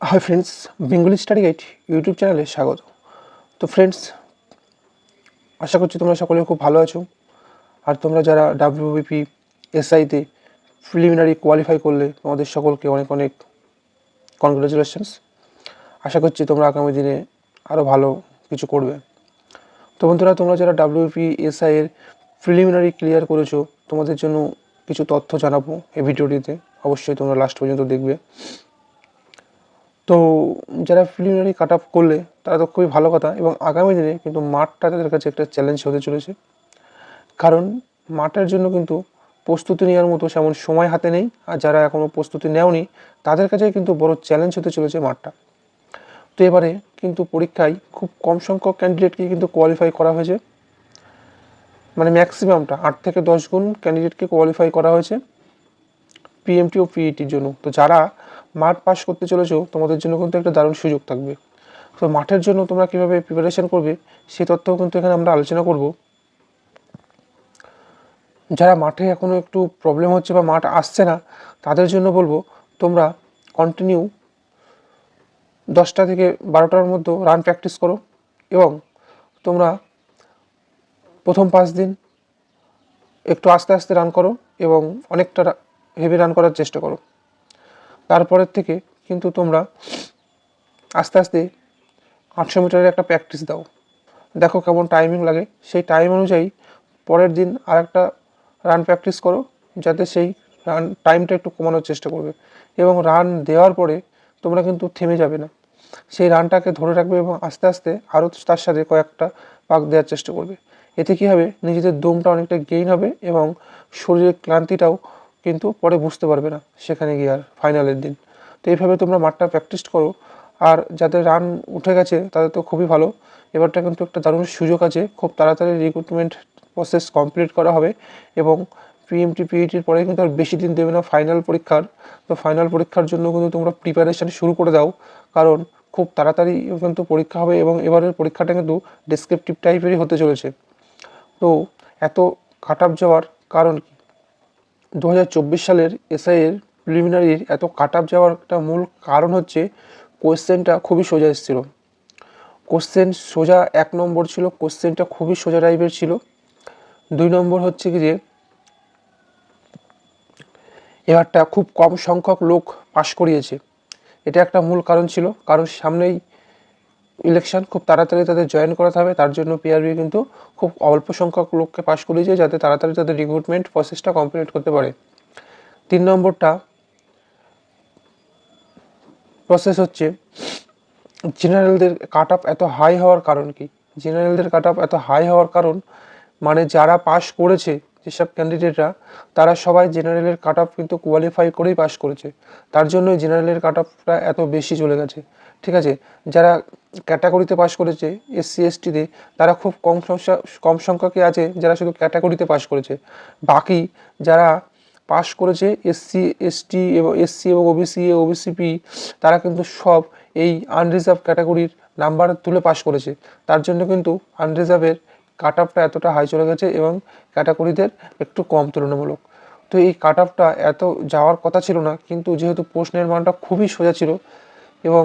Hi friends Bengali study guide YouTube চ্যানেলে স্বাগত। তো ফ্রেন্ডস আশা করছি তোমরা সকলে খুব ভালো আছো। আর তোমরা যারা ডাব্লিউবিপি এসআইতে প্রিলিমিনারি কোয়ালিফাই করলে তোমাদের সকলকে অনেক অনেক কনগ্রাচুলেশনস আশা করছি তোমরা আগামী দিনে আরও ভালো কিছু করবে। তো বন্ধুরা, তোমরা যারা ডাব্লিউপি এসআই এর প্রিলিমিনারি ক্লিয়ার করেছ, তোমাদের জন্য কিছু তথ্য জানাব এই ভিডিওটিতে অবশ্যই তোমরা লাস্ট পর্যন্ত দেখবে। তো যারা প্রিলিমিনারি কাট আপ করলে, তারা তো খুবই ভালো কথা এবং আগামী দিনে কিন্তু মাঠটা তাদের কাছে একটা চ্যালেঞ্জ হতে চলেছে। কারণ মাঠের জন্য কিন্তু প্রস্তুতি নেওয়ার মতো সেমন সময় হাতে নেই আর যারা এখনও প্রস্তুতি নেওনি, তাদের কাছে কিন্তু বড় চ্যালেঞ্জ হতে চলেছে মাঠটা। তো এবারে কিন্তু পরীক্ষায় খুব কম সংখ্যক ক্যান্ডিডেটকে কিন্তু কোয়ালিফাই করা হয়েছে। মানে ম্যাক্সিমামটা আট থেকে দশ গুণ ক্যান্ডিডেটকে কোয়ালিফাই করা হয়েছে। পিএমটি ও পিইটির জন্য। তো যারা মাঠ পাস করতে চলেছো, তোমাদের জন্য কিন্তু একটা দারুণ সুযোগ থাকবে। তো মাঠের জন্য তোমরা কীভাবে প্রিপারেশন করবে, সে তথ্যও কিন্তু এখানে আমরা আলোচনা করব। যারা মাঠে এখনও একটু প্রবলেম হচ্ছে বা মাঠ আসছে না, তাদের জন্য বলব, তোমরা কন্টিনিউ দশটা থেকে বারোটার মধ্যে রান প্র্যাকটিস করো এবং তোমরা প্রথম পাঁচ দিন একটু আস্তে আস্তে রান করো এবং অনেকটা হেভি রান করার চেষ্টা করো। তারপরের থেকে কিন্তু তোমরা আস্তে আস্তে আটশো মিটারের একটা প্র্যাকটিস দাও। দেখো কেমন টাইমিং লাগে। সেই টাইম অনুযায়ী পরের দিন আর একটা রান প্র্যাকটিস করো, যাতে সেই রান টাইমটা একটু কমানোর চেষ্টা করবে। এবং রান দেওয়ার পরে তোমরা কিন্তু থেমে যাবে না। সেই রানটাকে ধরে রাখবে এবং আস্তে আস্তে আরও তার সাথে কয়েকটা পাক দেওয়ার চেষ্টা করবে। এতে কী হবে? নিজেদের দমটা অনেকটা গেইন হবে এবং শরীরের ক্লান্তিটাও কিন্তু পরে বুঝতে পারবে না সেখানে গিয়ে আর ফাইনালের দিন। তো এইভাবে তোমরা মাঠটা প্র্যাকটিস করো। আর যাদের রান উঠে গেছে, তাদের তো খুবই ভালো। এবারটা কিন্তু একটা দারুণ সুযোগ আছে। খুব তাড়াতাড়ি রিক্রুটমেন্ট প্রসেস কমপ্লিট করা হবে এবং পিএমটি পিইটির পরে কিন্তু আর বেশি দিন দেবে না ফাইনাল পরীক্ষার। তো ফাইনাল পরীক্ষার জন্য কিন্তু তোমরা প্রিপারেশান শুরু করে দাও। কারণ খুব তাড়াতাড়ি কিন্তু পরীক্ষা হবে এবং এবারের পরীক্ষাটা কিন্তু ডেসক্রিপটিভ টাইপেরই হতে চলেছে। তো এত কাট আপ যাওয়ার কারণ কি? দু হাজার চব্বিশ সালের এসআইয়ের প্রিলিমিনারির এত কাট আপ যাওয়ার একটা মূল কারণ হচ্ছে কোশ্চেনটা খুবই সোজা এসেছিল। কোশ্চেন সোজা এক নম্বর ছিল কোশ্চেনটা খুবই সোজা টাইপের ছিল। দুই নম্বর হচ্ছে কি যে, এবারটা খুব কম সংখ্যক লোক পাশ করিয়েছে। এটা একটা মূল কারণ ছিল, কারণ সামনেই ইলেকশন খুব তাড়াতাড়ি তাদের জয়েন করাতে হবে। তার জন্য পিআরবি কিন্তু খুব অল্প সংখ্যক লোককে পাশ করিয়েছে যাতে তাড়াতাড়ি তাদের রিক্রুটমেন্ট প্রসেসটা কমপ্লিট করতে পারে। তিন নম্বরটা প্রসেস হচ্ছে জেনারেলদের কাট আপ এত হাই হওয়ার কারণ কি? জেনারেলদের কাট আপ এত হাই হওয়ার কারণ মানে যারা পাশ করেছে যেসব ক্যান্ডিডেটরা তারা সবাই জেনারেলের কাট আপ কিন্তু কোয়ালিফাই করেই পাশ করেছে। তার জন্যই জেনারেলের কাট আপটা এত বেশি চলে গেছে। ঠিক আছে? যারা ক্যাটাগরিতে পাশ করেছে এসসি এসটিতে তারা খুব কম সংখ্যা, কম সংখ্যকই আছে যারা শুধু ক্যাটাগরিতে পাশ করেছে। বাকি যারা পাশ করেছে এসসি এসটি এবং এসসি এবং ওবিসি এ ওবিসি পি তারা কিন্তু সব এই আনরিজার্ভ ক্যাটাগরির নাম্বার তুলে পাশ করেছে। তার জন্য কিন্তু আনরিজার্ভের কাট আপটা এতটা হাই চলে গেছে এবং ক্যাটাগরিদের একটু কম তুলনামূলক। তো এই কাট আপটা এত যাওয়ার কথা ছিল না, কিন্তু যেহেতু প্রশ্নের মানটা খুবই সোজা ছিল এবং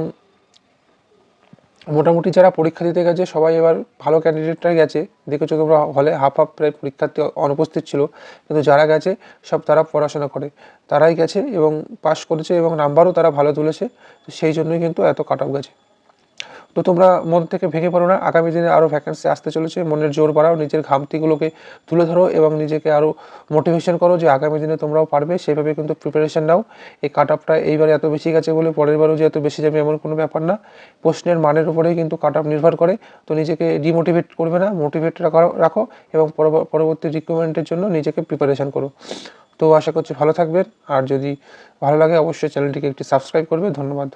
মোটামুটি যারা পরীক্ষা দিতে গেছে, সবাই এবার ভালো ক্যান্ডিডেটরাই গেছে। দেখেছ তোমরা হলে হাফ হাফ প্রায় পরীক্ষার্থী অনুপস্থিত ছিল, কিন্তু যারা গেছে, সব তারা পড়াশোনা করে। তারাই গেছে এবং পাশ করেছে এবং নাম্বারও তারা ভালো তুলেছে, সেই জন্যই কিন্তু এত কাট অফ গেছে। তো তোমরা মন থেকে ভেঙে পড়ো না। আগামী দিনে আরও ভ্যাকেন্সি আসতে চলেছে। মনের জোর বাড়াও, নিজের ঘামতিগুলোকে তুলে ধরো এবং নিজেকে আরও মোটিভেশন করো যে আগামী দিনে তোমরাও পারবে। সেভাবে কিন্তু প্রিপারেশন নাও। এই কাট আপটা এইবারে এত বেশি গেছে বলে পরের বারও যে এত বেশি যাবে এমন কোনো ব্যাপার না। প্রশ্নের মানের উপরেই কিন্তু কাট আপ নির্ভর করে। তো নিজেকে ডিমোটিভেট করবে না মোটিভেট রাখো এবং পরবর্তী রিক্রুটমেন্টের জন্য নিজেকে প্রিপারেশন করো। তো আশা করছি ভালো থাকবেন। আর যদি ভালো লাগে অবশ্যই চ্যানেলটিকে একটি সাবস্ক্রাইব করবে। ধন্যবাদ।